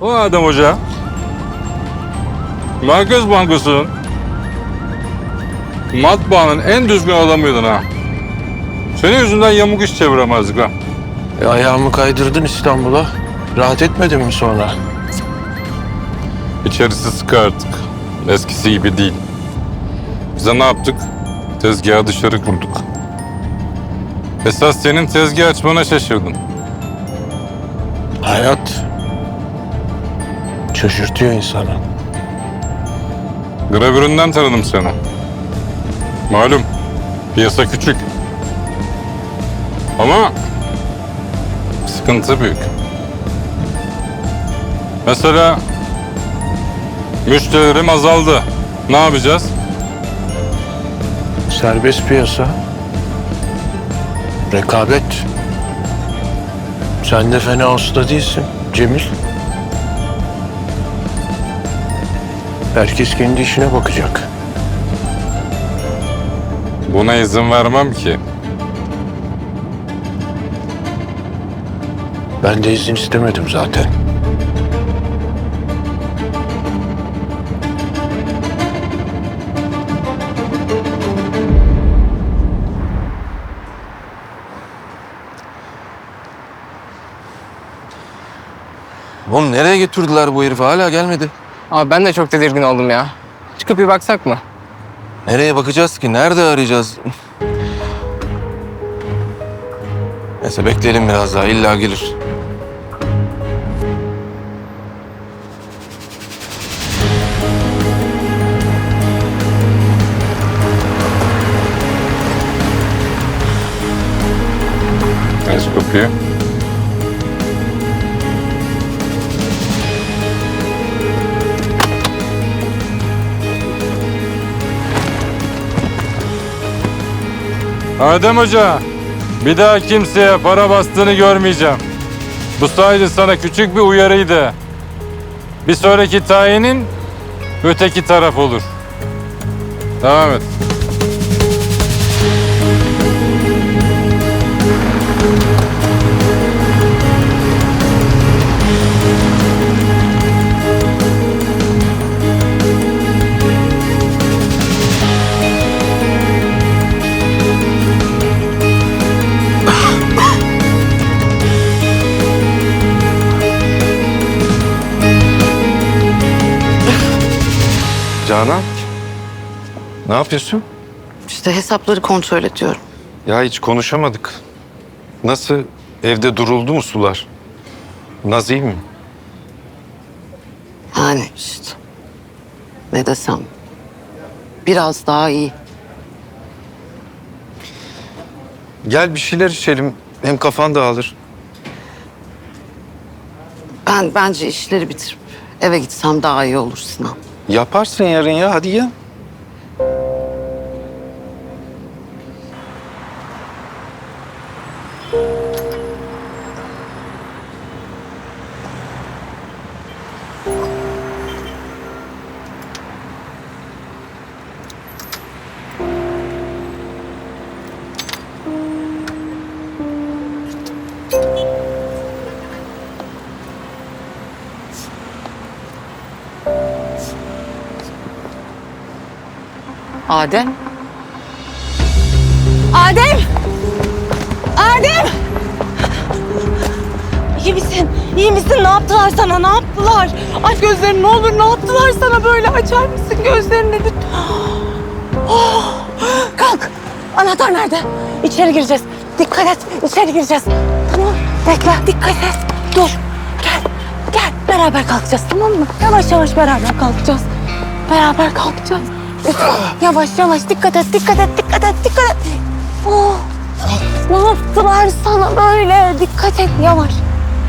O Adem Hoca. Merkez Bankası'nın matbaanın en düzgün adamıydın ha. Senin yüzünden yamuk iş çeviremezdik ha. E, ayağımı kaydırdın İstanbul'a. Rahat etmedin mi sonra? İçerisi sıkı artık. Eskisi gibi değil. Bize ne yaptık? Tezgahı dışarı kurduk. Esas senin tezgah açmana şaşırdım. Hayat şaşırtıyor insanı. Gravüründen tanıdım seni. Malum piyasa küçük. Ama sıkıntı büyük. Mesela müşterilerim azaldı. Ne yapacağız? Serbest piyasa. Rekabet. Sen de fena usta değilsin Cemil. Herkes kendi işine bakacak. Buna izin vermem ki. Ben de izin istemedim zaten. Oğlum nereye götürdüler bu herifi? Hala gelmedi. Abi ben de çok tedirgin oldum ya. Çıkıp bir baksak mı? Nereye bakacağız ki? Nerede arayacağız? Neyse bekleyelim biraz daha. İlla gelir. Aç kapıyı. Adem Hoca, bir daha kimseye para bastığını görmeyeceğim. Bu sadece sana küçük bir uyarıydı. Bir sonraki tayinin öteki taraf olur. Devam et. Canan. Ne yapıyorsun? İşte hesapları kontrol ediyorum. Ya hiç konuşamadık. Nasıl? Evde duruldu mu sular? Naz iyi mi? Yani işte. Ne desem. Biraz daha iyi. Gel bir şeyler içelim. Hem kafan dağılır. Ben bence işleri bitirip eve gitsem daha iyi olur Sinan. Yaparsın yarın ya. Hadi ya. Adem. Adem! Adem! İyi misin? İyi misin? Ne yaptılar sana? Ne yaptılar? Aç gözlerini ne olur. Ne yaptılar sana böyle? Açar mısın gözlerini? Oh! Kalk. Anahtar nerede? İçeri gireceğiz. Dikkat et. İçeri gireceğiz. Tamam. Bekle. Dikkat et. Dur. Gel. Gel. Beraber kalkacağız tamam mı? Yavaş yavaş beraber kalkacağız. Beraber kalkacağız. Yavaş yavaş dikkat et, dikkat et, dikkat et, dikkat et. Oh. Ne yaptılar sana böyle? Dikkat et yavaş.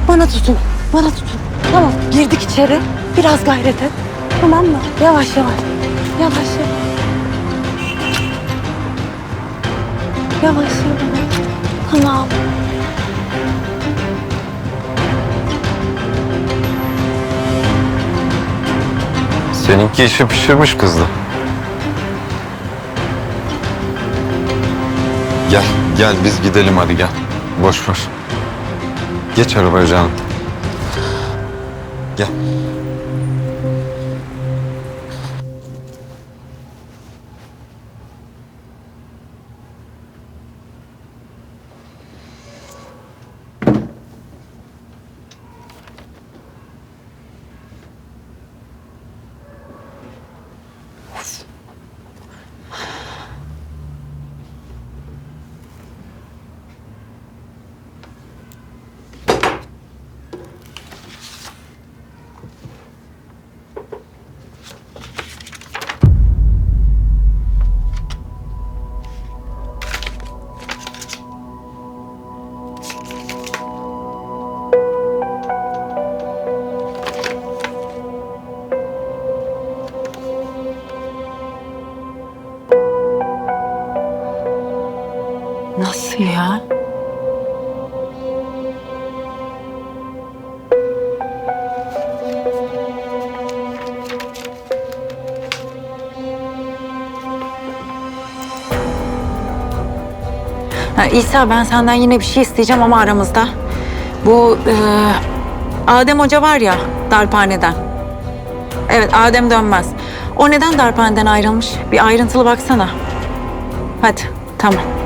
Bana tutun, bana tutun. Tamam, girdik içeri. Biraz gayret et. Tamam mı? Yavaş yavaş. Yavaş yavaş. Yavaş yavaş. Tamam. Seninki işi pişirmiş kızdı. Gel, gel biz gidelim hadi gel. Boş ver. Geç arabaya canım. Nasıl ya? Ha, İsa ben senden yine bir şey isteyeceğim ama aramızda. Bu e, Adem Hoca var ya darphaneden. Evet Adem dönmez. O neden darphaneden ayrılmış? Bir ayrıntılı baksana. Hadi tamam.